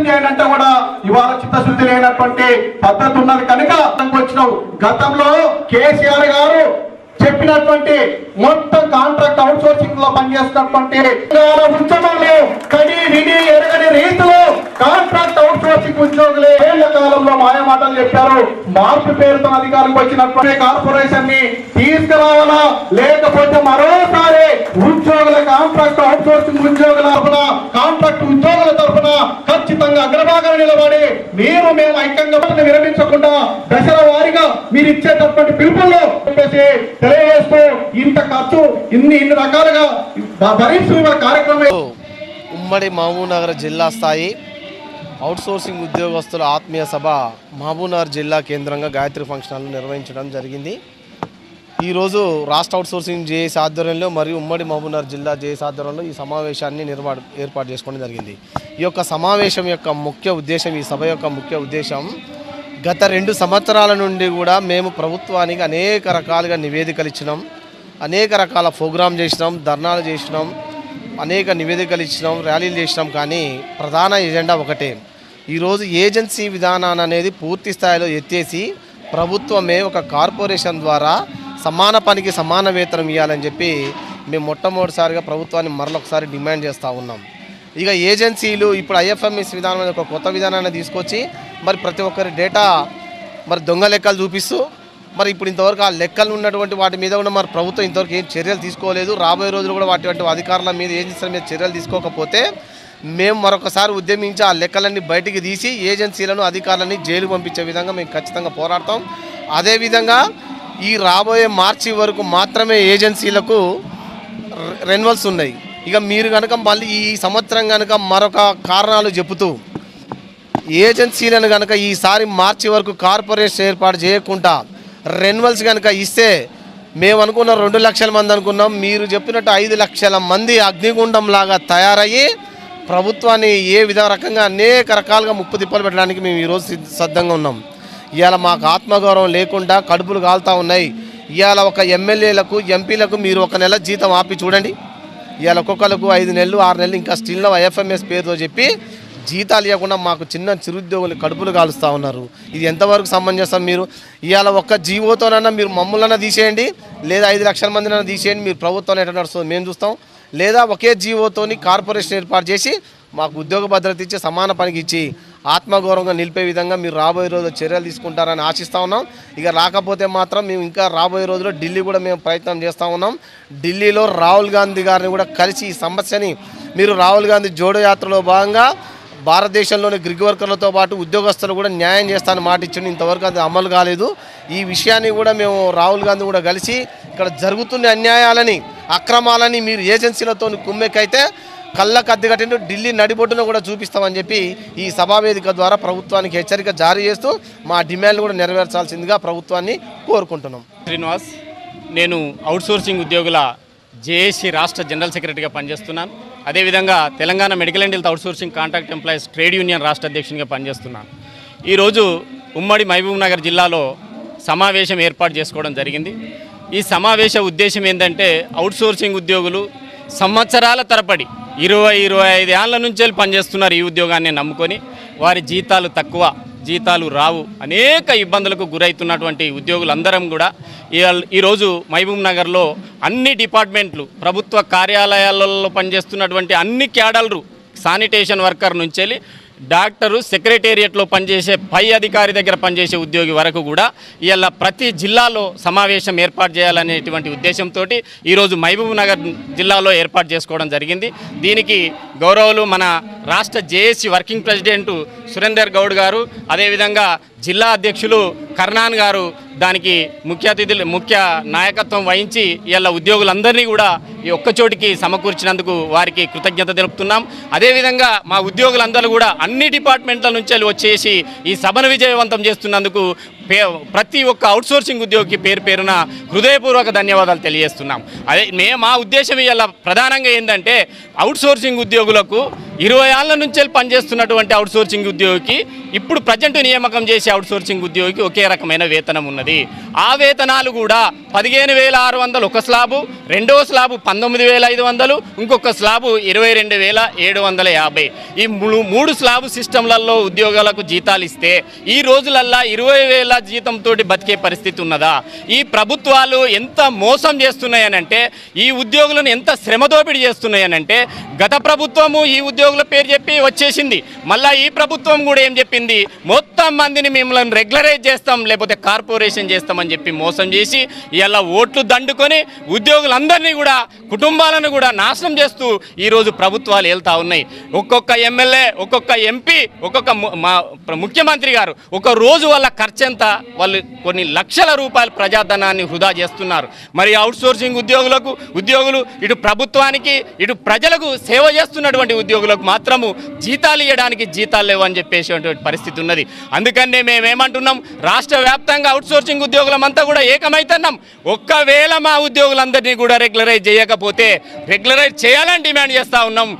ఏం చేయాలంటే కూడా ఇవాళ చిత్తశుద్ధి లేనటువంటి పద్ధతి ఉన్నది కనుక వచ్చినావు. గతంలో కేసీఆర్ గారు చెప్పినటువంటి మొత్తం కాంట్రాక్ట్ అవుట్ సోర్సింగ్లో పనిచేస్తున్నటువంటి ఉద్యమంలో కడి విని ఎరగని రీతిలో కాంట్రాక్ట్ అవుట్ సోర్సింగ్ ఉద్యోగులే ఏళ్ళ కాలంలో మాయమాటలు చెప్పారు. మార్పు పేరుతో అధికారంకి వచ్చినటువంటి కార్పొరేషన్ని తీసుకురావాలా? లేకపోతే మరోసారి ఉద్యోగుల కాంట్రాక్ట్ అవుట్ సోర్సింగ్ ఉద్యోగుల తరఫున కాంట్రాక్ట్ ఉద్యోగుల తరఫున ఖర్చు అగ్రభాగం నిలబడి మీరు మేము ఐక్యంగా విరమించకుండా దశల వారిగా మీరు ఇచ్చేటటువంటి పిలుపుల్లో చెప్పేసి తెలియజేస్తూ ఇంత ఖర్చు ఇన్ని ఇన్ని రకాలుగా భరించిన కార్యక్రమం. ఉమ్మడి మహబూబ్నగర్ జిల్లా స్థాయి అవుట్సోర్సింగ్ ఉద్యోగస్తుల ఆత్మీయ సభ మహబూబ్నగర్ జిల్లా కేంద్రంగా గాయత్రి ఫంక్షన్ నిర్వహించడం జరిగింది. ఈరోజు రాష్ట్ర అవుట్సోర్సింగ్ జేఏసీ ఆధ్వర్యంలో మరియు ఉమ్మడి మహబూబ్నగర్ జిల్లా జేఏసీ ఆధ్వర్యంలో ఈ సమావేశాన్ని నిర్వా ఏర్పాటు చేసుకోవడం జరిగింది. ఈ యొక్క సమావేశం యొక్క ముఖ్య ఉద్దేశం ఈ సభ యొక్క ముఖ్య ఉద్దేశం గత రెండు సంవత్సరాల నుండి కూడా మేము ప్రభుత్వానికి అనేక రకాలుగా నివేదికలు ఇచ్చినాం. అనేక రకాల ప్రోగ్రాం చేసినాం ధర్నాలు చేసినాం అనేక నివేదికలు ఇచ్చినాం ర్యాలీలు చేసినాం. కానీ ప్రధాన ఎజెండా ఒకటే. ఈరోజు ఏజెన్సీ విధానాన్ని అనేది పూర్తి స్థాయిలో ఎత్తేసి ప్రభుత్వమే ఒక కార్పొరేషన్ ద్వారా సమాన పనికి సమాన వేతనం ఇవ్వాలని చెప్పి మేము మొట్టమొదటిసారిగా ప్రభుత్వాన్ని మరొకసారి డిమాండ్ చేస్తూ ఉన్నాం. ఇక ఏజెన్సీలు ఇప్పుడు ఐఎఫ్ఎంఎస్ విధానం అనే ఒక కొత్త విధానాన్ని తీసుకొచ్చి మరి ప్రతి ఒక్కరి డేటా మరి దొంగ లెక్కలు చూపిస్తూ మరి ఇప్పుడు ఇంతవరకు ఆ లెక్కలు ఉన్నటువంటి వాటి మీద కూడా మరి ప్రభుత్వం ఇంతవరకు ఏం చర్యలు తీసుకోలేదు. రాబోయే రోజులు కూడా వాటి అధికారుల మీద ఏజెన్సీల మీద చర్యలు తీసుకోకపోతే మేము మరొకసారి ఉద్యమించి ఆ లెక్కలన్నీ బయటికి తీసి ఏజెన్సీలను అధికారులని జైలు పంపించే విధంగా మేము ఖచ్చితంగా పోరాడతాం. అదేవిధంగా ఈ రాబోయే మార్చి వరకు మాత్రమే ఏజెన్సీలకు రెన్యువల్స్ ఉన్నాయి. ఇక మీరు కనుక మళ్ళీ ఈ సంవత్సరం కనుక మరొక కారణాలు చెబుతూ ఏజెన్సీలను కనుక ఈసారి మార్చి వరకు కార్పొరేషన్ ఏర్పాటు చేయకుండా రెన్యువల్స్ కనుక ఇస్తే మేము అనుకున్న రెండు లక్షల మంది అనుకున్నాం. మీరు చెప్పినట్టు ఐదు లక్షల మంది అగ్నిగుండం లాగా తయారయ్యి ప్రభుత్వాన్ని ఏ విధ రకంగా అనేక రకాలుగా ముప్పు తిప్పలు పెట్టడానికి మేము ఈరోజు సిద్ధంగా ఉన్నాం. ఇవాళ మాకు ఆత్మగౌరవం లేకుండా కడుపులు కాలుతూ ఉన్నాయి. ఇవాళ ఒక ఎమ్మెల్యేలకు ఎంపీలకు మీరు ఒక నెల జీతం ఆపి చూడండి. ఇవాళ ఒక్కొక్కరికి ఐదు నెలలు ఆరు నెలలు ఇంకా స్టిల్ ఐఎఫ్ఎంఎస్ పేరుతో చెప్పి జీతాలు ఇవ్వకుండా మాకు చిన్న చిరుద్యోగులు కడుపులు కాలుస్తూ ఉన్నారు. ఇది ఎంతవరకు సమంజసం మీరు? ఇవాళ ఒక్క జీవోతోనన్నా మీరు మమ్మల్ని తీసేయండి లేదా ఐదు లక్షల మందినైనా తీసేయండి మీరు ప్రభుత్వం ఎట్లా నడుస్తుంది మేము చూస్తాం. లేదా ఒకే జీవోతోని కార్పొరేషన్ ఏర్పాటు చేసి మాకు ఉద్యోగ భద్రత ఇచ్చి సమాన పనికి ఇచ్చి ఆత్మగౌరవంగా నిలిపే విధంగా మీరు రాబోయే రోజుల్లో చర్యలు తీసుకుంటారని ఆశిస్తూ ఉన్నాం. ఇక రాకపోతే మాత్రం మేము ఇంకా రాబోయే రోజుల్లో ఢిల్లీ కూడా మేము ప్రయత్నం చేస్తూ ఉన్నాం. ఢిల్లీలో రాహుల్ గాంధీ గారిని కూడా కలిసి ఈ సమస్యని మీరు రాహుల్ గాంధీ జోడో యాత్రలో భాగంగా భారతదేశంలోని గ్రిగ్ వర్కర్లతో పాటు ఉద్యోగస్తులు కూడా న్యాయం చేస్తానని మాట ఇచ్చింది ఇంతవరకు అది అమలు కాలేదు. ఈ విషయాన్ని కూడా మేము రాహుల్ గాంధీ కూడా కలిసి ఇక్కడ జరుగుతున్న అన్యాయాలని అక్రమాలని మీరు ఏజెన్సీలతో కుమ్మెక్కైతే కళ్ళకు అద్దెకట్టిన ఢిల్లీ నడిబొడ్డును కూడా చూపిస్తామని చెప్పి ఈ సభావేదిక ద్వారా ప్రభుత్వానికి హెచ్చరిక జారీ చేస్తూ మా డిమాండ్లు కూడా నెరవేర్చాల్సిందిగా ప్రభుత్వాన్ని కోరుకుంటున్నాం. శ్రీనివాస్ నేను అవుట్సోర్సింగ్ ఉద్యోగుల జేఏసీ రాష్ట్ర జనరల్ సెక్రటరీగా పనిచేస్తున్నాను అదేవిధంగా Telangana medical and health outsourcing contract employees trade union రాష్ట్ర అధ్యక్షునిగా పనిచేస్తున్నాను ఈరోజు ఉమ్మడి మహబూబ్ నగర్ జిల్లాలో సమావేశం ఏర్పాటు చేసుకోవడం జరిగింది. ఈ సమావేశ ఉద్దేశం ఏంటంటే అవుట్సోర్సింగ్ ఉద్యోగులు సంవత్సరాల తరపడి ఇరవై ఇరవై ఐదు ఏళ్ళ నుంచి వెళ్ళి పనిచేస్తున్నారు ఈ ఉద్యోగాన్ని నమ్ముకొని. వారి జీతాలు తక్కువ జీతాలు రావు. అనేక ఇబ్బందులకు గురవుతున్నటువంటి ఉద్యోగులందరం కూడా ఈరోజు మహబూబ్ నగర్లో అన్ని డిపార్ట్మెంట్లు ప్రభుత్వ కార్యాలయాలలో పనిచేస్తున్నటువంటి అన్ని క్యాడర్లు శానిటేషన్ వర్కర్ నుంచి వెళ్ళి డాక్టరు సెక్రటేరియట్లో పనిచేసే పై అధికారి దగ్గర పనిచేసే ఉద్యోగి వరకు కూడా ఇవాళ ప్రతి జిల్లాలో సమావేశం ఏర్పాటు చేయాలనేటువంటి ఉద్దేశంతో ఈరోజు మహబూబ్ నగర్ జిల్లాలో ఏర్పాటు చేసుకోవడం జరిగింది. దీనికి గౌరవులు మన రాష్ట్ర JAC working president Surender Goud గారు అదేవిధంగా జిల్లా అధ్యక్షులు కర్ణాన్ గారు దానికి ముఖ్య అతిథులు ముఖ్య నాయకత్వం వహించి ఇలా ఉద్యోగులందరినీ కూడా ఈ ఒక్కచోటికి సమకూర్చినందుకు వారికి కృతజ్ఞత తెలుపుతున్నాం. అదేవిధంగా మా ఉద్యోగులందరూ కూడా అన్ని డిపార్ట్మెంట్ల నుంచి వెళ్ళి వచ్చేసి ఈ సభను విజయవంతం చేస్తున్నందుకు పే ప్రతి ఒక్క అవుట్సోర్సింగ్ ఉద్యోగికి పేరు పేరున హృదయపూర్వక ధన్యవాదాలు తెలియజేస్తున్నాం. అదే మే మా ఉద్దేశం ఇలా ప్రధానంగా ఏంటంటే అవుట్సోర్సింగ్ ఉద్యోగులకు ఇరవై ఏళ్ళ నుంచి పనిచేస్తున్నటువంటి అవుట్సోర్సింగ్ ఉద్యోగికి ఇప్పుడు ప్రజెంట్ నియామకం చేసే అవుట్సోర్సింగ్ ఉద్యోగికి ఒకే రకమైన వేతనం ఉన్నది. ఆ వేతనాలు కూడా పదిహేను వేల ఆరు వందలు ఒక స్లాబు రెండవ స్లాబు పంతొమ్మిది వేల ఐదు వందలు ఇంకొక స్లాబు ఇరవై రెండు వేల ఏడు వందల యాభై. ఈ మూడు- మూడు స్లాబు సిస్టంలలో ఉద్యోగాలకు జీతాలు ఇస్తే ఈ రోజులల్లా ఇరవై వేల జీతంతో బతికే పరిస్థితి ఉన్నదా? ఈ ప్రభుత్వాలు ఎంత మోసం చేస్తున్నాయనంటే ఈ ఉద్యోగులను ఎంత శ్రమదోపిడి చేస్తున్నాయనంటే గత ప్రభుత్వము ఈ ఉద్యోగుల పేరు చెప్పి వచ్చేసింది. మళ్ళా ఈ ప్రభుత్వం కూడా ఏం చెప్పింది? మొత్తం మందిని మిమ్మల్ని రెగ్యులరైజ్ చేస్తాం లేకపోతే కార్పొరేషన్ చేస్తామని చెప్పి మోసం చేసి ఇలా ఓట్లు దండుకొని ఉద్యోగులందరినీ కూడా కుటుంబాలను కూడా నాశనం చేస్తూ ఈరోజు ప్రభుత్వాలు వెళ్తా ఉన్నాయి. ఒక్కొక్క ఎమ్మెల్యే ఒక్కొక్క ఎంపీ ఒక్కొక్క ముఖ్యమంత్రి గారు ఒక రోజు వాళ్ళ ఖర్చు ఎంత వాళ్ళు కొన్ని లక్షల రూపాయల ప్రజాధనాన్ని వృధా చేస్తున్నారు. మరి అవుట్సోర్సింగ్ ఉద్యోగులకు ఉద్యోగులు ఇటు ప్రభుత్వానికి ఇటు ప్రజలకు సేవ చేస్తున్నటువంటి ఉద్యోగులకు మాత్రము జీతాలు ఇవ్వడానికి జీతాలు లేవు అని చెప్పేసేటువంటి పరిస్థితి ఉన్నది. అందుకనే మేమేమంటున్నాం రాష్ట్ర వ్యాప్తంగా అవుట్సోర్సింగ్ ఉద్యోగులమంతా కూడా ఏకమైతున్నాం. ఒక్కవేళ మా ఉద్యోగులందరినీ కూడా రెగ్యులరైజ్ చేయకపోతే రెగ్యులరైజ్ చేయాలని డిమాండ్ చేస్తూ ఉన్నాం.